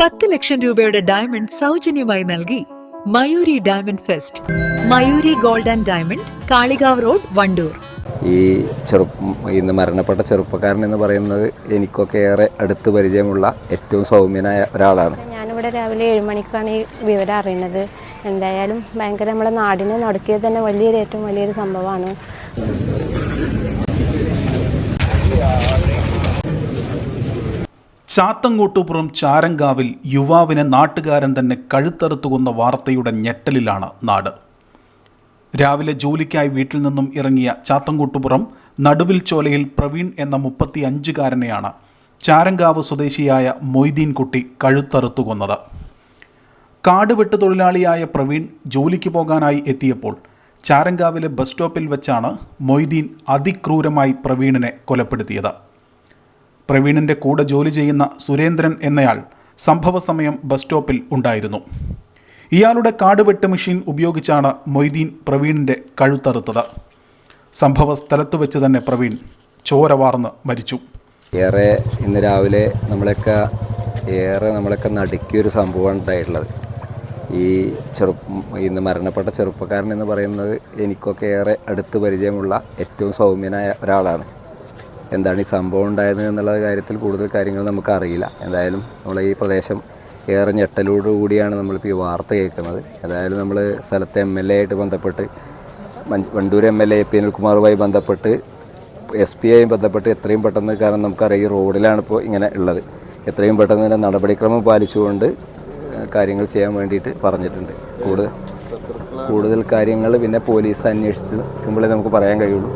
പത്ത് ലക്ഷം രൂപയുടെ ഡയമണ്ട് സൗജന്യമായി നൽകി Mayuri diamond fest Mayuri gold and diamond Kalikavu road Wandoor. ഈ ചെറു ഇന്ന് മരണപ്പെട്ട ചെറുപ്പക്കാരൻ എന്ന് പറയുന്നത് എനിക്കൊക്കെ ഏറെ അടുത്ത് പരിചയമുള്ള ഏറ്റവും സൗമ്യനായ ഒരാളാണ്. ഞാനിവിടെ രാവിലെ ഏഴ് മണിക്കാണ് ഈ വിവരം അറിയുന്നത്. എന്തായാലും ഭയങ്കര നമ്മുടെ നാടിനെ നടക്കിയത് തന്നെ വലിയൊരു ഏറ്റവും വലിയൊരു സംഭവമാണ്. ചാത്തങ്കോട്ടുപുറം ചാരങ്കാവിൽ യുവാവിനെ നാട്ടുകാരൻ തന്നെ കഴുത്തറുത്തു കൊന്ന വാർത്തയുടെ ഞെട്ടലിലാണ് നാട്. രാവിലെ ജോലിക്കായി വീട്ടിൽ നിന്നും ഇറങ്ങിയ ചാത്തങ്കോട്ടുപുറം നടുവിൽ ചോലയിൽ പ്രവീൺ എന്ന മുപ്പത്തി അഞ്ചുകാരനെയാണ് ചാരങ്കാവ് സ്വദേശിയായ മൊയ്തീൻ കുട്ടി കഴുത്തറുത്തു കൊന്നത് കാട് വെട്ട് തൊഴിലാളിയായ പ്രവീൺ ജോലിക്ക് പോകാനായി എത്തിയപ്പോൾ ചാരങ്കാവിലെ ബസ് സ്റ്റോപ്പിൽ വെച്ചാണ് മൊയ്തീൻ അതിക്രൂരമായി പ്രവീണിനെ കൊലപ്പെടുത്തിയത്. പ്രവീണിന്റെ കൂടെ ജോലി ചെയ്യുന്ന സുരേന്ദ്രൻ എന്നയാൾ സംഭവ സമയം ബസ് സ്റ്റോപ്പിൽ ഉണ്ടായിരുന്നു. ഇയാളുടെ കാടുവെട്ട് മെഷീൻ ഉപയോഗിച്ചാണ് മൊയ്തീൻ പ്രവീണിന്റെ കഴുത്തറുത്തത്. സംഭവ സ്ഥലത്ത് വെച്ച് തന്നെ പ്രവീൺ ചോര വാർന്ന് മരിച്ചു. ഏറെ ഇന്ന് രാവിലെ നമ്മളെയൊക്കെ ഏറെ നമ്മളൊക്കെ നടുക്കിയൊരു സംഭവമാണ് ഉണ്ടായിട്ടുള്ളത്. ഈ ചെറു ഇന്ന് മരണപ്പെട്ട ചെറുപ്പക്കാരൻ എന്ന് പറയുന്നത് എനിക്കൊക്കെ ഏറെ അടുത്ത് പരിചയമുള്ള ഏറ്റവും സൗമ്യനായ ഒരാളാണ്. എന്താണ് ഈ സംഭവം ഉണ്ടായത് എന്നുള്ള കാര്യത്തിൽ കൂടുതൽ കാര്യങ്ങൾ നമുക്ക് അറിയില്ല. എന്തായാലും നമ്മൾ ഈ പ്രദേശം ഏറെ ഞെട്ടലോട് കൂടിയാണ് നമ്മളിപ്പോൾ ഈ വാർത്ത കേൾക്കുന്നത്. ഏതായാലും നമ്മൾ സ്ഥലത്തെ എം എൽ എ ആയിട്ട് ബന്ധപ്പെട്ട് Wandoor M L A P അനിൽകുമാറുമായി ബന്ധപ്പെട്ട് എസ് പി ആയും ബന്ധപ്പെട്ട് എത്രയും പെട്ടെന്ന് കാരണം നമുക്കറിയാം ഈ റോഡിലാണ് ഇപ്പോൾ ഇങ്ങനെ ഉള്ളത്. എത്രയും പെട്ടെന്ന് തന്നെ നടപടിക്രമം പാലിച്ചുകൊണ്ട് കാര്യങ്ങൾ ചെയ്യാൻ വേണ്ടിയിട്ട് പറഞ്ഞിട്ടുണ്ട്. കൂടുതൽ കൂടുതൽ കാര്യങ്ങൾ പിന്നെ പോലീസ് അന്വേഷിച്ച് നമുക്ക് പറയാൻ കഴിയുള്ളൂ.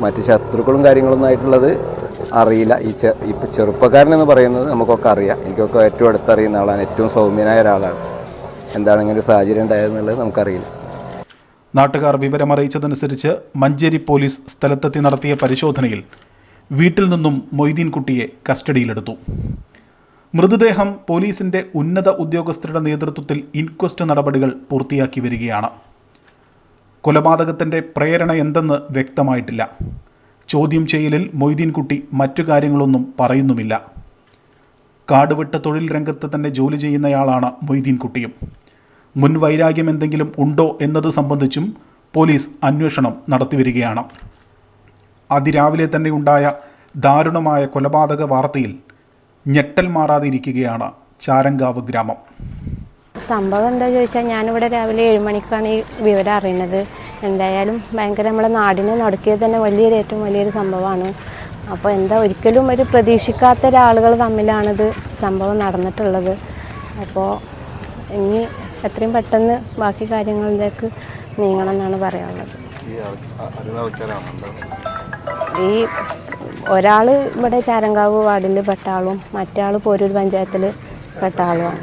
മറ്റ് ശത്രുക്കളും കാര്യങ്ങളൊന്നും ആയിട്ടുള്ളത് അറിയില്ല. ഈ ചെ ഇപ്പം ചെറുപ്പക്കാരനെന്ന് പറയുന്നത് നമുക്കൊക്കെ അറിയാം. എനിക്കൊക്കെ ഏറ്റവും അടുത്തറിയുന്ന ആളാണ്. ഏറ്റവും സൗമ്യനായ ഒരാളാണ്. എന്താണ് ഇങ്ങനെ ഒരു സാഹചര്യം ഉണ്ടായതെന്നുള്ളത് നമുക്കറിയില്ല. നാട്ടുകാർ വിവരം അറിയിച്ചതനുസരിച്ച് മഞ്ചേരി പോലീസ് സ്ഥലത്തെത്തി നടത്തിയ പരിശോധനയിൽ വീട്ടിൽ നിന്നും മൊയ്തീൻ കുട്ടിയെ കസ്റ്റഡിയിലെടുത്തു. മൃതദേഹം പോലീസിന്റെ ഉന്നത ഉദ്യോഗസ്ഥരുടെ നേതൃത്വത്തിൽ ഇൻക്വസ്റ്റ് നടപടികൾ പൂർത്തിയാക്കി വരികയാണ്. കൊലപാതകത്തിന്റെ പ്രേരണ എന്തെന്ന് വ്യക്തമായിട്ടില്ല. ചോദ്യം ചെയ്യലിൽ മൊയ്തീൻകുട്ടി മറ്റു കാര്യങ്ങളൊന്നും പറയുന്നുമില്ല. കാടുവിട്ട തൊഴിൽ രംഗത്ത് തന്നെ ജോലി ചെയ്യുന്നയാളാണ് മൊയ്തീൻകുട്ടിയും. മുൻ വൈരാഗ്യം എന്തെങ്കിലും ഉണ്ടോ എന്നത് സംബന്ധിച്ചും പോലീസ് അന്വേഷണം നടത്തിവരികയാണ് അതിരാവിലെ തന്നെ ഉണ്ടായ ദാരുണമായ കൊലപാതക വാർത്തയിൽ ഞെട്ടൽ മാറാതിരിക്കുകയാണ് ചാരങ്കാവ് ഗ്രാമം. സംഭവം എന്താ ചോദിച്ചാൽ ഞാനിവിടെ രാവിലെ ഏഴ് മണിക്കാണ് ഈ വിവരം അറിയുന്നത്. എന്തായാലും ഭയങ്കര നമ്മുടെ നാടിനെ നടക്കിയത് തന്നെ വലിയൊരു ഏറ്റവും വലിയൊരു സംഭവമാണ്. അപ്പോൾ എന്താ ഒരിക്കലും ഒരു പ്രതീക്ഷിക്കാത്ത ഒരാളുകൾ തമ്മിലാണിത് സംഭവം നടന്നിട്ടുള്ളത്. അപ്പോൾ ഇനി എത്രയും പെട്ടെന്ന് ബാക്കി കാര്യങ്ങളിലേക്ക് നീങ്ങണം എന്നാണ് പറയാനുള്ളത്. ഈ ഒരാൾ ഇവിടെ ചാരങ്കാവ് വാർഡിൽ പെട്ട ആളും മറ്റാൾ പോരൂർ പഞ്ചായത്തിൽ പെട്ട ആളുമാണ്.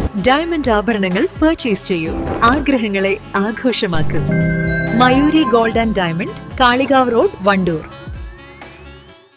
ഡയമണ്ട് ആഭരണങ്ങൾ പർച്ചേസ് ചെയ്യൂ. ആഗ്രഹങ്ങളെ ആഘോഷമാക്കൂ. Mayuri gold and diamond Kalikavu road Wandoor.